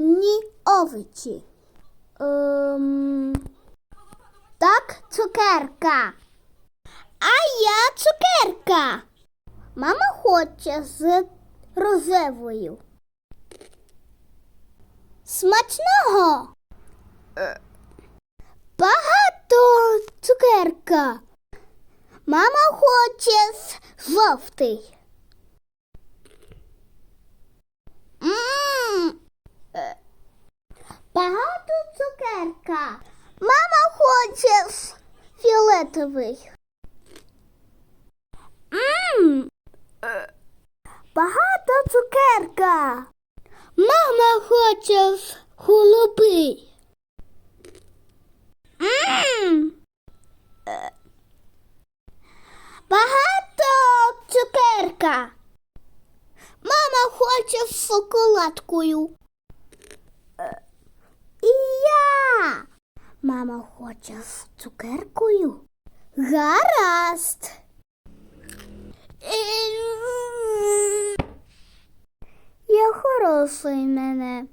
Ні, овочі. Ем... Так, цукерка. А я цукерка. Мама хоче з рожевою. Смачного. Багато цукерка. Мама хоче з жовтий. Цукерка. Мама хоче фіолетовий. М. Е. Багато цукерка. Мама хоче голубий. М. Е. Багато цукерка. Мама хоче з шоколадкою. Мама хоче з цукеркою. Гаразд. Я хороший мене.